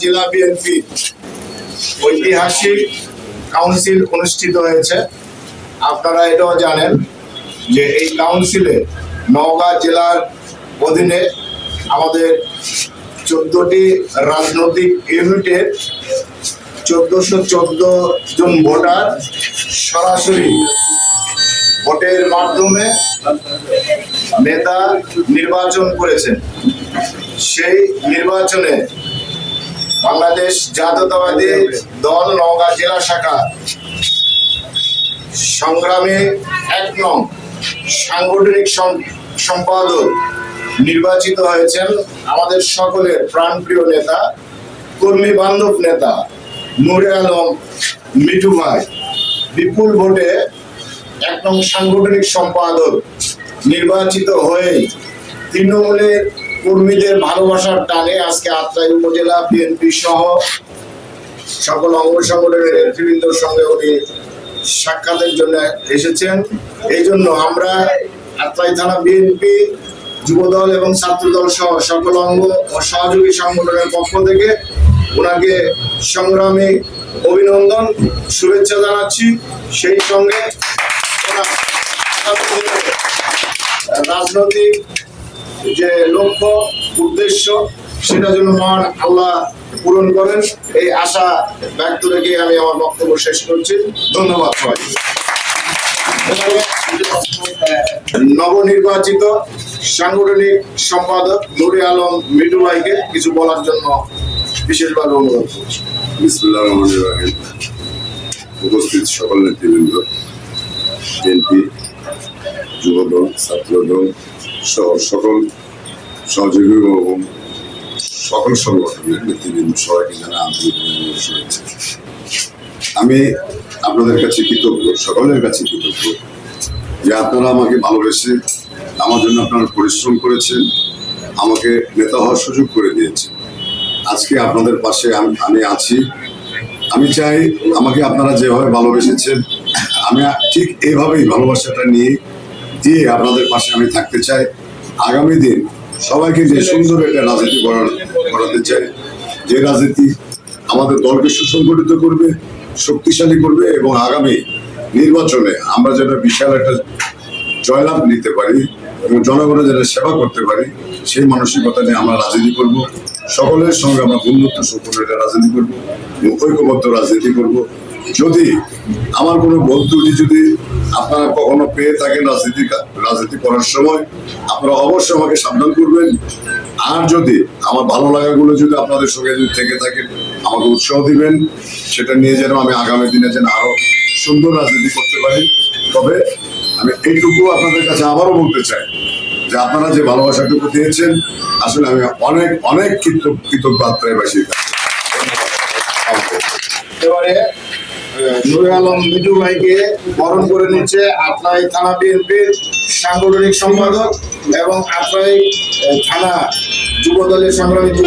জেলা বিএনপি ঐতিহাসিক কাউন্সিল অনুষ্ঠিত হয়েছে। আপনারা এটাও জানেন যে এই কাউন্সিলে নওগাঁ জেলার অধীনে আমাদের চোদ্দটি রাজনৈতিক ইউনিটের চোদ্দশো চোদ্দ জন ভোটার সরাসরি ভোটের মাধ্যমে নেতা নির্বাচন করেছেন। সেই নির্বাচনে বাংলাদেশ জাতীয়তাবাদী দল নওগাঁ জেলা শাখা সংগ্রামে এক নং সাংগঠনিক সম্পাদক নির্বাচিত হয়েছেন আমাদের সকলের প্রাণপ্রিয় নেতা, কর্মী বান্ধব নেতা। নুরে আলম মিঠু ভাই বিপুল ভোটে এক নং সাংগঠনিক সম্পাদক, নির্বাচিত হয়ে তৃণমূলের কর্মীদের ভালোবাসার টানে আজকে আত্রাই উপজেলা বিএনপি সহ সকল অঙ্গ সংগঠনের নেতৃবৃন্দর সঙ্গে উনি সাক্ষাতের জন্য এসেছেন। এই জন্য আমরা আত্রাই থানা বিএনপি যুবদল এবং ছাত্রদল সহ সকল অঙ্গ ও সহযোগী সংগঠনের পক্ষ থেকে ওনাকে সংগ্রামী অভিনন্দন, শুভেচ্ছা জানাচ্ছি। সেই সঙ্গে রাজনৈতিক যে লক্ষ্য, উদ্দেশ্য সেটা যেন মহান আল্লাহ পূরণ করেন। এই আশা ব্যক্ত রেখে আমি আমার বক্তব্য শেষ করছি। ধন্যবাদ সবাই নবনির্বাচিত সাংগঠনিক সম্পাদক নুরি আলম মিটু ভাইকে কিছু বলার জন্য বিশেষভাবে অনুরোধ করছি। বিসমুল্লাহ রহমান রাহিম। উপস্থিত সকল নেতৃবৃন্দ, বিএনপি, যুবদল, ছাত্রদল সহ সকল সহযোগী এবং সকল সংগঠনের নেতৃবৃন্দ সবাইকে জানা আন্তরিক শুভেচ্ছা। আমি আপনাদের কাছে কৃতজ্ঞ, সকলের কাছে কৃতজ্ঞ যে আপনারা আমাকে ভালোবেসে আমার জন্য আপনারা পরিশ্রম করেছেন, আমাকে নেতা হওয়ার সুযোগ করে দিয়েছেন। আজকে আপনাদের পাশে আমি আমি আছি। আমি চাই আমাকে আপনারা যেভাবে ভালোবেসেছেন, আমি ঠিক এইভাবেই ভালোবাসাটা নিয়ে, দিয়ে আপনাদের পাশে আমি থাকতে চাই। আগামী দিন সবাইকে যে সুন্দর একটা রাজনীতি করাতে চাই, যে রাজনীতি আমাদের দলকে সুসংগঠিত করবে, শক্তিশালী করবে এবং আগামী নির্বাচনে আমরা যেন বিশাল একটা জয়লাভ নিতে পারি এবং জনগণের যেন সেবা করতে পারি, সেই মানসিকতা নিয়ে আমরা রাজনীতি করব। সকলের সঙ্গে আমরা বন্ধুত্ব সম্পূর্ণ এটা রাজনীতি করব ঐক্যবদ্ধ রাজনীতি করব। যদি আমার কোনো বন্ধুটি যদি আপনারা কখনো পেয়ে থাকেন রাজনীতি রাজনীতি করার সময়, আপনারা অবশ্যই আমাকে সাবধান করবেন। আর যদি আমার ভালো লাগাগুলো যদি আপনাদের সঙ্গে যদি থেকে থাকে, আমাকে উৎসাহ দিবেন। সেটা নিয়ে যেন আমি আগামী দিনে যেন আরও সুন্দর রাজনীতি করতে পারি। তবে আমি এইটুকু আপনাদের কাছে আবারও বলতে চাই। যে আপনারা যে ভালোবাসাটুকু দিয়েছেন আসলে আমি অনেক অনেক কৃতজ্ঞ কৃতজ্ঞ আত্মায় বাসি এবারে নুরে আলম মিঠু ভাইকে বরণ করে নিচ্ছে আত্রাই থানা বিএনপির সাংগঠনিক সম্পাদক এবং আহ, থানা যুব দলের সংগ্রামী যুব